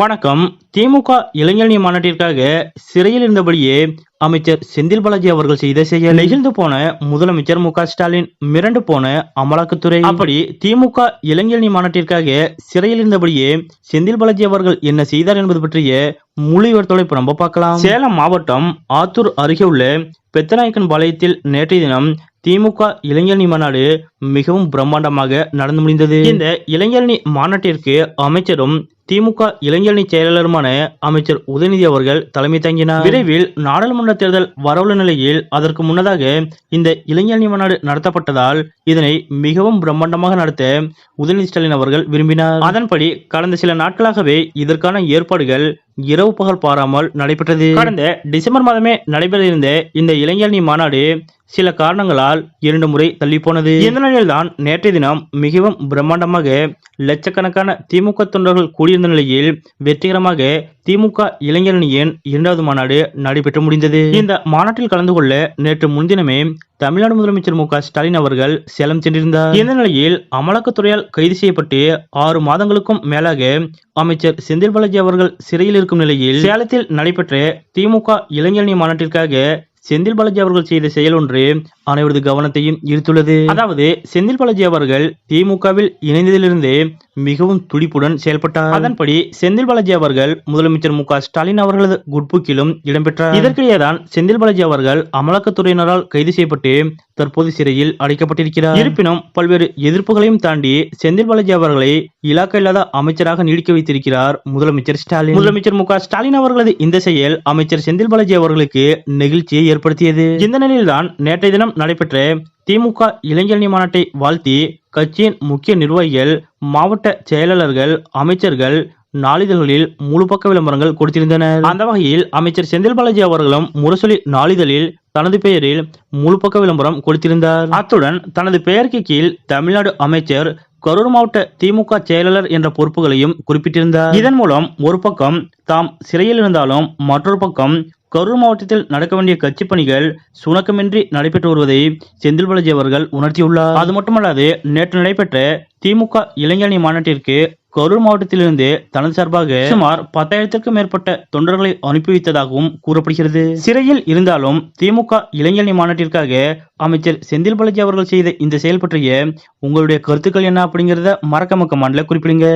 வணக்கம். திமுக இளைஞரணி மாநாட்டிற்காக சிறையில் இருந்தபடியே அமைச்சர் செந்தில் பாலாஜி அவர்கள் செய்த செயல் நெகிழ்ந்து போன முதலமைச்சர் மு ஸ்டாலின் மிரண்டு போன அமலாக்கத்துறை. அப்படி திமுக இளைஞரணி மாநாட்டிற்காக சிறையில் இருந்தபடியே செந்தில் பாலாஜி அவர்கள் என்ன செய்தார் என்பது பற்றிய முழு விவரத்தோட இப்ப நம்ம பார்க்கலாம். சேலம் மாவட்டம் ஆத்தூர் அருகே உள்ள பெத்தநாயக்கன் பாளையத்தில் நேற்றைய தினம் திமுக இளைஞரணி மாநாடு மிகவும் பிரம்மாண்டமாக நடந்து முடிந்தது. இந்த இளைஞரணி மாநாட்டிற்கு அமைச்சரும் திமுக இளைஞரணி செயலாளருமான அமைச்சர் உதயநிதி அவர்கள் தலைமை தங்கினார். விரைவில் நாடாளுமன்ற தேர்தல் வரவுள்ள நிலையில் அதற்கு முன்னதாக இந்த இளைஞரணி மாநாடு நடத்தப்பட்டதால் இதனை மிகவும் பிரம்மாண்டமாக நடத்த உதயநிதி ஸ்டாலின் அவர்கள் விரும்பினார். அதன்படி கடந்த சில நாட்களாகவே இதற்கான ஏற்பாடுகள் இரவு பகல் பாராமல் நடைபெற்றது. கடந்த டிசம்பர் மாதமே நடைபெற இருந்த இந்த இளைஞரணி மாநாடு சில காரணங்களால் இரண்டு முறை தள்ளி போனது இந்த நிலையில்தான் நேற்றைய தினம் மிகவும் பிரம்மாண்டமாக லட்சக்கணக்கான திமுக தொண்டர்கள் கூடியிருந்த நிலையில் வெற்றிகரமாக திமுக இளைஞரணியின் இரண்டாவது மாநாடு நடைபெற்று முடிந்தது. இந்த மாநாட்டில் கலந்து கொள்ள நேற்று முன்தினமே தமிழ்நாடு முதலமைச்சர் மு க ஸ்டாலின் அவர்கள் சேலம் சென்றிருந்தார். இந்த நிலையில் அமலாக்கத்துறையால் கைது செய்யப்பட்டு ஆறு மாதங்களுக்கும் மேலாக அமைச்சர் செந்தில் பாலாஜி அவர்கள் சிறையில் இருக்கும் நிலையில் சேலத்தில் நடைபெற்ற திமுக இளைஞரணி மாநாட்டிற்காக செந்தில் பாலாஜி அவர்கள் செய்த செயல் ஒன்று அனைவரது கவனத்தையும் ஈர்த்துள்ளது. அதாவது செந்தில் பாலாஜி அவர்கள் திமுகவில் இணைந்ததிலிருந்து மிகவும் துடிப்புடன் செயல்பட்டார். அதன்படி செந்தில் பாலாஜி அவர்கள் முதலமைச்சர் மு ஸ்டாலின் அவர்களது குட்புக்கிலும் இடம்பெற்றார். இதற்கிடையேதான் செந்தில் பாலாஜி அவர்கள் அமலாக்கத்துறையினரால் கைது செய்யப்பட்டு தற்போது சிறையில் அடைக்கப்பட்டிருக்கிறார். இருப்பினும் பல்வேறு எதிர்ப்புகளையும் தாண்டி செந்தில் பாலாஜி அவர்களை இலாக்கா இல்லாத அமைச்சராக நீடிக்க வைத்திருக்கிறார் முதலமைச்சர் ஸ்டாலின். முதலமைச்சர் மு ஸ்டாலின் அவர்களது இந்த செயல் அமைச்சர் செந்தில் பாலாஜி அவர்களுக்கு நெகிழ்ச்சியை ஏற்படுத்தியது. இந்த நிலையில்தான் நேற்றைய தினம் நடைபெற்ற திமுக இளைஞரணி மாநாட்டை வாழ்த்தி கட்சியின் முக்கிய நிர்வாகிகள் மாவட்ட செயலாளர்கள் அமைச்சர்கள் நாளிதழ்களில் முழு பக்க விளம்பரங்கள் கொடுத்திருந்தனர். அந்த வகையில் அமைச்சர் செந்தில் பாலாஜி அவர்களும் முரசொலி நாளிதழில் தனது பெயரில் முழு பக்க விளம்பரம் கொடுத்திருந்தார். அத்துடன் தனது பெயருக்கு கீழ் தமிழ்நாடு அமைச்சர் கரூர் மாவட்ட திமுக செயலாளர் என்ற பொறுப்புகளையும் குறிப்பிட்டிருந்தார். இதன் மூலம் ஒரு பக்கம் தாம் சிறையில் இருந்தாலும் மற்றொரு பக்கம் கரூர் மாவட்டத்தில் நடக்க வேண்டிய கட்சி பணிகள் சுணக்கமின்றி நடைபெற்று வருவதை செந்தில் பாலாஜி அவர்கள் உணர்த்தியுள்ளார். அது மட்டுமல்லாது நேற்று நடைபெற்ற திமுக இளைஞரணி மாநாட்டிற்கு கரூர் மாவட்டத்திலிருந்து தனது சார்பாக சுமார் பத்தாயிரத்திற்கும் மேற்பட்ட தொண்டர்களை அனுப்பி வைத்ததாகவும் கூறப்படுகிறது. சிறையில் இருந்தாலும் திமுக இளைஞரணி மாநாட்டிற்காக அமைச்சர் செந்தில் பாலாஜி அவர்கள் செய்த இந்த செயல் பற்றிய உங்களுடைய கருத்துக்கள் என்ன அப்படிங்கிறத மறக்காம கமெண்ட்ல குறிப்பிடுங்க.